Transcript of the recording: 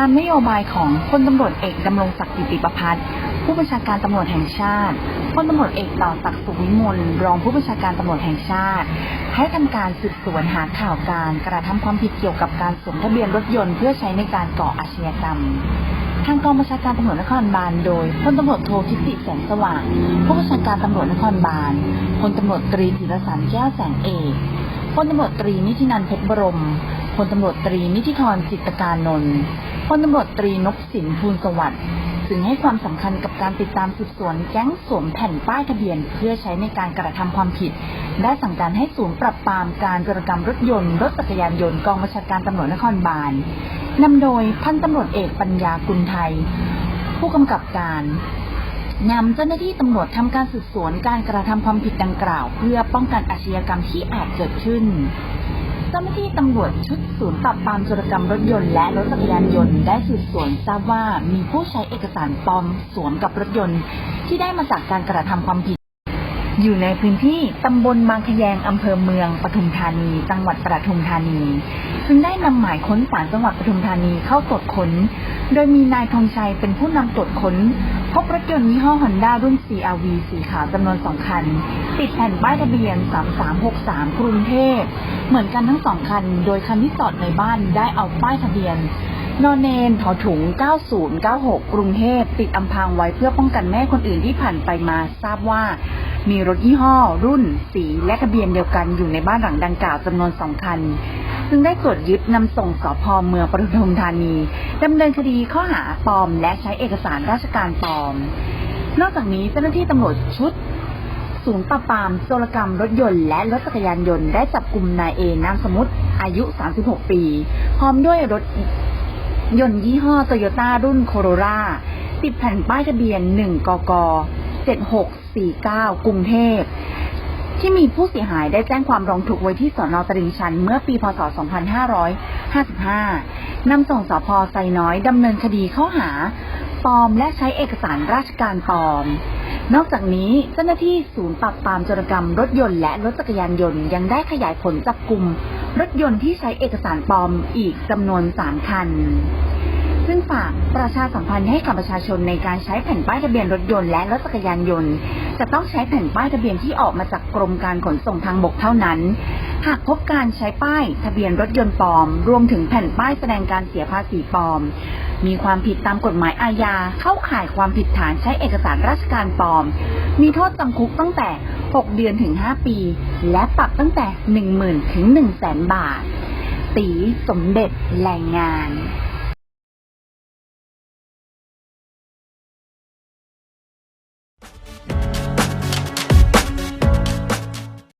ตามนโยบายของพลตำรวจเอกดำรงศักดิ์กิติประพัฒน์ผู้บัญชาการตำรวจแห่งชาติพลตำรวจเอกต่อศักดิ์สุขวิมลรองผู้บัญชาการตำรวจแห่งชาติ ให้ทำการสืบสวนหาข่าวการกระทำความผิดเกี่ยวกับการสวมทะเบียนรถยนต์เพื่อใช้ในการก่ออาชญากรรมทางกองบัญชาการตำรวจนครบาลโดยพลตำรวจโททิติแสงสว่าง ผู้บัญชาการตำรวจนครบาลพลตำรวจตรีธีรสันแก้วแสงเอกพลตำรวจตรีนิตินันเพชรบรมพลตำรวจตรีนิติธรจิตการนนท์ พลตำรวจตรีนพสินภูลสวัสดิ์ซึ่งให้ความสำคัญกับการติดตามสืบสวนแก๊งสวมแผ่นป้ายทะเบียน เพื่อใช้ในการกระทำความผิด ได้สั่งการให้ศูนย์ปรับปรามการจรกรรมรถยนต์ รถจักรยานยนต์กองบัญชาการตำรวจนครบาลนำโดยพันตำรวจเอกปัญญากุลไทย ผู้กำกับการนำเจ้าหน้าที่ตำรวจทำการสืบสวนการกระทำความผิดดังกล่าว เพื่อป้องกันอาชญากรรมที่อาจเกิดขึ้น เจ้าหน้าที่ตำรวจชุดศูนย์ปราบปรามจรกรรมรถยนต์และรถจักรยานยนต์ได้สืบสวนทราบว่ามีผู้ใช้เอกสารปลอมสวมกับรถยนต์ ที่ได้มาจากการกระทำความผิด อยู่ในพื้นที่ตำบลบางขยงอำเภอเมืองปทุมธานี จังหวัดปทุมธานี ซึ่งได้นำหมายค้นศาลจังหวัดปทุมธานีเข้าตรวจค้น โดยมีนายธงชัยเป็นผู้นำตรวจค้น พบรถยนต์ยี่ห้อ Honda รุ่น CRV สีขาวจำนวนสองคัน ติดแผ่นป้ายทะเบียน 3363 กรุงเทพ เหมือนกันทั้งสองคัน โดยคันที่จอดในบ้านได้เอาป้ายทะเบียน นอนเนนถอถุง 9096 กรุงเทพ ติดอำพรางไว้เพื่อป้องกันแม่คนอื่นที่ผ่านไปมาทราบว่า มีรถยี่ห้อ รุ่น สีและทะเบียนเดียวกันอยู่ในบ้านหลังดังกล่าวจำนวนสองคันซึ่งได้ตรวจยึดนำส่งสพเมืองปทุมธานีดำเนินคดีข้อหาปลอม และใช้เอกสารราชการปลอม นอกจากนี้เจ้าหน้าที่ตำรวจชุด ศูนย์ปราบปรามโจรกรรมรถยนต์และรถจักรยานยนต์ได้จับกลุ่มนายเอนามสมมติอายุ 36 ปี พร้อมด้วยรถยนต์ยี่ห้อโตโยต้ารุ่นโคโรราติดแผ่นป้ายทะเบียน 1 กก 7649 กรุงเทพที่มีผู้เสียหายได้แจ้งความร้องทุกข์ไว้ที่สอนอตลิ่งชันเมื่อปี พศ 2555 นำส่งสพไซน้อยดำเนินคดีข้อหาปลอมและใช้เอกสารราชการปลอม นอกจากนี้เจ้าหน้าที่ศูนย์ปราบปรามจรกรรมรถยนต์และรถจักรยานยนต์ยังได้ขยายผลจับกลุ่มรถยนต์ที่ใช้เอกสารปลอมอีกจำนวน 3 คัน ซึ่งฝากประชาสัมพันธ์ให้กับประชาชนในการใช้แผ่นป้ายทะเบียนรถยนต์และรถจักรยานยนต์ จะต้องใช้แผ่นป้ายทะเบียนที่ออกมาจากกรมการขนส่งทางบกเท่านั้น หากพบการใช้ป้ายทะเบียนรถยนต์ปลอม รวมถึงแผ่นป้ายแสดงการเสียภาษีปลอม มีความผิดตามกฎหมายอาญาเข้าข่ายความผิดฐานใช้เอกสารราชการปลอม มีโทษจำคุกตั้งแต่ 6 เดือนถึง 5 ปี และปรับตั้งแต่ 10,000 ถึง 100,000 บาท ตีสมเด็จแรงงาน